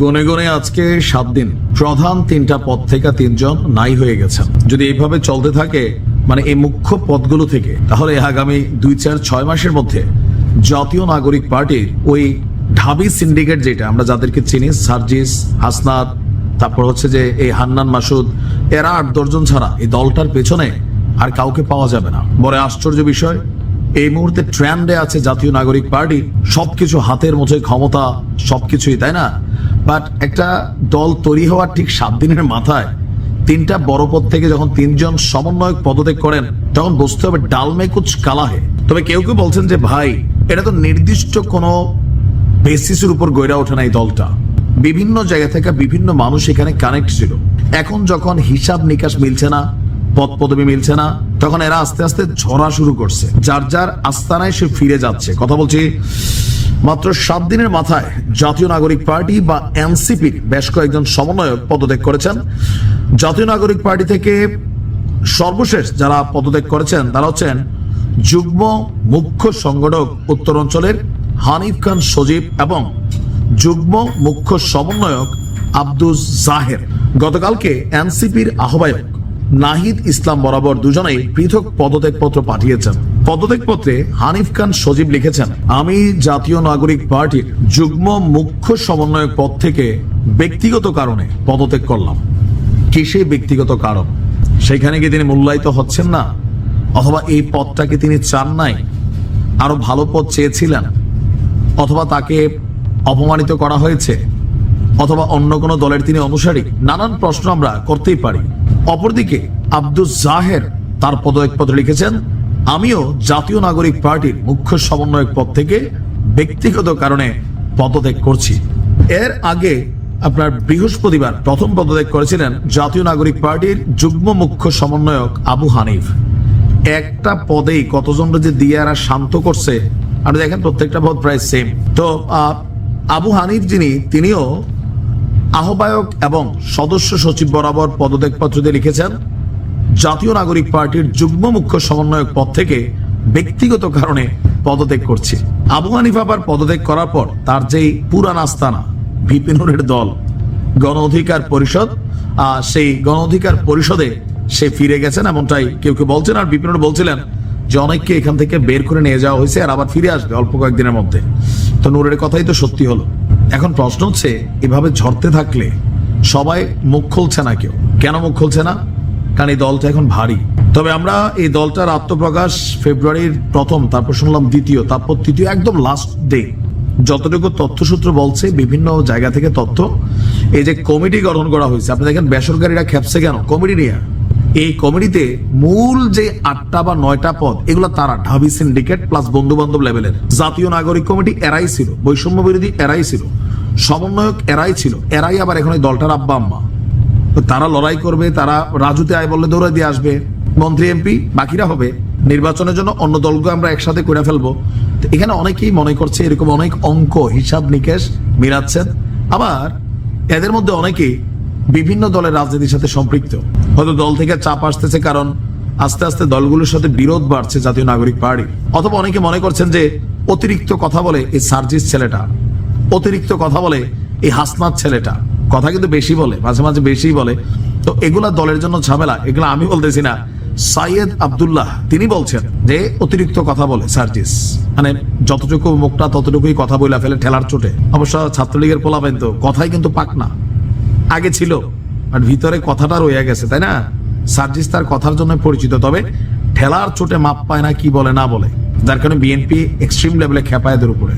গনে গনে আজকে সাত দিন। প্রধান তিনটা পদ থেকে তিনজন নাই হয়ে গেছেন। যদি এইভাবে চলতে থাকে মানে এই মুখ্য পদগুলো থেকে, তাহলে আগামী দুই, চার, ছয় মাসের মধ্যে জাতীয় নাগরিক পার্টির ওই ঢাবি সিন্ডিকেট যেটা, আমরা যাদেরকে চিনি, সার্জিস, হাসনাত, তারপর হচ্ছে যে এই হান্নান মাসুদ, এরা আট দশজন ছাড়া এই দলটার পেছনে আর কাউকে পাওয়া যাবে না। বড় আশ্চর্য বিষয়, এই মুহূর্তে ট্রেন্ডে আছে জাতীয় নাগরিক পার্টি, সবকিছু হাতের মুঠোয় ক্ষমতা, সবকিছুই, তাই না? বাট একটা দল তৈরি হওয়ার ঠিক সাত দিনের মাথায় তিনটা বড় পদ থেকে যখন তিনজন সমন্বয়ক পদত্যাগ করেন, তখন বুঝতে হবে ডালমে কুচ কালাহে তবে কেউ কেউ বলছেন যে, ভাই, এটা তো নির্দিষ্ট কোনো বেসিসের উপর গড়ে ওঠে না এই দলটা। বিভিন্ন জায়গা থেকে বিভিন্ন মানুষ এখানে কানেক্ট ছিল। এখন যখন হিসাব নিকাশ মিলছে না, পদ পদবি মিলছে না, তখন এরা আস্তে আস্তে ঝরা শুরু করছে। যার যার আস্তানায় সে ফিরে যাচ্ছে। কথা বলছি মাত্র সাত দিনের মাথায় জাতীয় নাগরিক পার্টি বা এনসিপির বেশ কয়েকজন সমন্বয়ক পদত্যাগ করেছেন। জাতীয় নাগরিক পার্টি থেকে সর্বশেষ যারা পদত্যাগ করেছেন, তারা হচ্ছেন যুগ্ম মুখ্য সংগঠক উত্তরাঞ্চলের হানিফ খান সজীব এবং যুগ্ম মুখ্য সমন্বয়ক আব্দুল জাহের। গতকালকে এনসিপির আহ্বায়ক নাহিদ ইসলাম বরাবর দুজনেই পৃথক পদত্যাগপত্র পাঠিয়েছেন। পদত্যাগপত্রে হানিফ খান সজীব লিখেছেন, আমি জাতীয় নাগরিক পার্টির যুগ্ম মুখ্য সমন্বয়ক পদ থেকে ব্যক্তিগত কারণে পদত্যাগ করলাম। কিসে ব্যক্তিগত কারণ? সেখানে কি তিনি মূল্যায়িত হচ্ছেন না? অথবা এই পদটাকে তিনি চান নাই? আরও ভালো পদ চেয়েছিলেন? অথবা তাকে অপমানিত করা হয়েছে? অথবা অন্য কোনো দলের তিনি অনুসারী? নানান প্রশ্ন আমরা করতেই পারি। অপরদিকে আব্দুল জাহের তার পদত্যাগপত্রে লিখেছেন আমিও জাতীয় নাগরিক পার্টির মুখ্য সমন্বয়ক পদ থেকে ব্যক্তিগত কারণে পদত্যাগ করছি। এর আগে আপনার বৃহস্পতিবার প্রথম পদত্যাগ করেছিলেন জাতীয় নাগরিক পার্টির যুগ্ম মুখ্য সমন্বয়ক আবু হানিফ। একটা পদেই কতজনরা যে দিয়ে আর শান্ত করছে আপনি দেখেন প্রত্যেকটা পদ প্রায় সেম তো আবু হানিফ যিনি, তিনিও আহ্বায়ক এবং সদস্য সচিব বরাবর পদত্যাগপত্র দিয়ে লিখেছেন। জাতীয় নাগরিক পার্টির যুগ্ম মুখ্য সমন্বয়ক পদ থেকে ব্যক্তিগত কারণে পদত্যাগ করছে। আবু হানিফ আবার পদত্যাগ করার পর তার যেই পুরান আস্তানা বিপিনুরের দল গণ অধিকার পরিষদ আহ, সেই গণ অধিকার পরিষদে সে ফিরে গেছেন এমনটাই কেউ কেউ বলছেন। আর বিপিনুর বলছিলেন যে অনেককে এখান থেকে বের করে নিয়ে যাওয়া হয়েছে আর আবার ফিরে আসবে অল্প কয়েকদিনের মধ্যে। তো নূরের কথাই তো সত্যি হলো। এখন প্রশ্ন হচ্ছে এভাবে ঝরতে থাকলে সবাই মুখ খুলছে না কেউ? কেন মুখ খুলছে না? কারণ এই দলটা এখন ভারী। তবে আমরা এই দলটার আত্মপ্রকাশ ফেব্রুয়ারির প্রথম, তারপর শুনলাম দ্বিতীয়, তারপর তৃতীয়, একদম লাস্ট ডে যতটুকু তথ্যসূত্র বলছে, বিভিন্ন জায়গা থেকে তথ্য, এই যে কমিটি গঠন করা হয়েছে, আপনি দেখেন বেসরকারিরা খেপছে কেন? কমিটি নিয়ে। এই কমিটিতে মূল যে আটটা বা নয়টা পদ, এগুলো তারা, ঢাবি সিন্ডিকেট প্লাস বন্ধু বান্ধব লেভেলের জাতীয় নাগরিক কমিটি এরাই ছিল, বৈষম্য বিরোধী এরাই ছিল, সমন্বয়ক এরাই ছিল, এরাই আবার এখন এই দলটার আব্বা আম্মা তারা লড়াই করবে, তারা রাজুতে আয় বললে দৌড়ে দিয়ে আসবে। মন্ত্রী, এমপি, বাকিরা হবে। নির্বাচনের জন্য অন্য দলগুলো আমরা একসাথে করে ফেলব। তো এখানে অনেকেই মনে করছে এরকম অনেক অঙ্ক, হিসাব নিকেশ মিলাচ্ছেন আবার এদের মধ্যে অনেকেই বিভিন্ন দলের রাজনীতির সাথে সম্পৃক্ত। হয়তো দল থেকে চাপ আসতেছে কারণ আস্তে আস্তে দলগুলোর সাথে বিরোধ বাড়ছে জাতীয় নাগরিক পার্টি। অথবা অনেকে মনে করছেন যে অতিরিক্ত কথা বলে এই সার্জিস ছেলেটা, অতিরিক্ত কথা বলে এই হাসনাত ছেলেটা। কথা কিন্তু বেশি বলে, মাঝে মাঝে বেশি বলে। তো এগুলা দলের জন্য ঝামেলা, এগুলো আমি বলতেছি না। সাইয়েদ আব্দুল্লাহ, তিনি বলছেন যে অতিরিক্ত কথা বলে সার্জিস। মানে যতটুকু মুখটা ততটুকুই কথা বইলা ফেলে ঠেলার চোটে। অবশ্য ছাত্রলীগের পোলাবেন তো, কথাই কিন্তু পাক না। আগে ছিল আর ভিতরে কথাটা রয়ে গেছে, তাই না? সার্জিস তার কথার জন্য পরিচিত, তবে ঠেলার চোটে মাপ পায় না কি বলে, না বলে। যার কারণে বিএনপি এক্সট্রিম লেভেলে খেপায়দের উপরে।